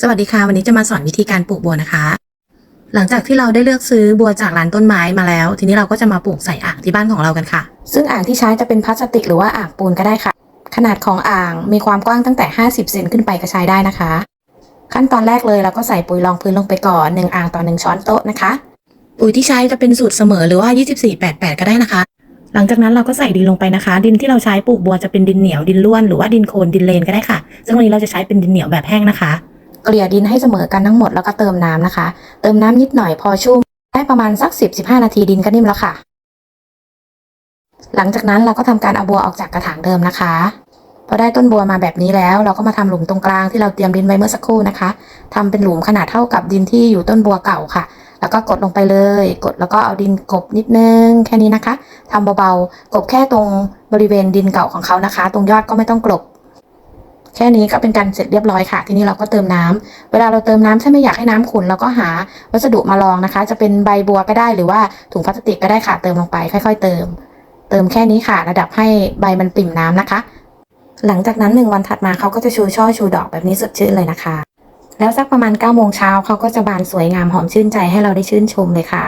สวัสดีค่ะ วันนี้จะมาสอนวิธีการปลูกบัวนะคะ หลังจากที่เราได้เลือกซื้อบัวจากร้านต้นไม้มาแล้ว ทีนี้เราก็จะมาปลูกใส่อ่างที่บ้านของเรากันค่ะ ซึ่งอ่างที่ใช้จะเป็นพลาสติกหรือว่าอ่างปูนก็ได้ค่ะ ขนาดของอ่างมีความกว้างตั้งแต่ 50 เซนขึ้นไปก็ใช้ได้นะคะ ขั้นตอนแรกเลยเราก็ใส่ปุ๋ยรองพื้นลงไปก่อน1อ่างต่อ1ช้อนโต๊ะนะคะปุ๋ยที่ใช้จะเป็นสูตรเสมอหรือว่า 2488 ก็ได้นะคะ หลังจากนั้นเราก็ใส่ดินลงไปนะคะ ดินที่เราใช้ปลูกบัวจะเป็นดินเหนียวดินล้วนหรือว่าดินโคลนดินเลนก็ได้ค่ะ ซึ่งวันนี้เราจะใช้เป็นดินเหนียวแบบแห้งนะคะ เกลี่ยดินให้เสมอกันทั้งหมดแล้วก็เติมน้ำนะคะ เติมน้ำนิดหน่อยพอชุ่ม ได้ประมาณสัก 10-15 นาทีดินก็นิ่มแล้วค่ะ หลังจากนั้นเราก็ทำการเอาบัวออกจากกระถางเดิมนะคะพอได้ต้นบัวมาแบบนี้แล้วเราก็มาทำหลุมตรงกลางที่เราเตรียมดินไว้เมื่อสักครู่นะคะทำเป็นหลุมขนาดเท่ากับดินที่อยู่ต้นบัวเก่าค่ะ แล้วก็กดลงไปเลย กดแล้วก็เอาดินกบนิดนึงแค่นี้นะคะทำเบาๆกบแค่ตรงบริเวณดินเก่าของเขานะคะ ตรงยอดก็ไม่ต้องกลบ แค่นี้ก็เป็นการเสร็จเรียบร้อยค่ะ ทีนี้เราก็เติมน้ำเวลาเราเติมน้ำถ้าไม่อยากให้น้ำขุ่นเราก็หาวัสดุมารองนะคะ จะเป็นใบบัวก็ได้หรือว่าถุงพลาสติกก็ได้ค่ะ เติมลงไปค่อย ๆ เติม เติมแค่นี้ค่ะ ระดับให้ใบมันปิ่มน้ำนะคะ หลังจากนั้นหนึ่งวันถัดมาเขาก็จะชูช่อชูดอกแบบนี้สดชื่นเลยนะคะ แล้วสักประมาณ9ก้าโมงเช้าเขาก็จะบานสวยงามหอมชื่นใจให้เราได้ชื่นชมเลยค่ะ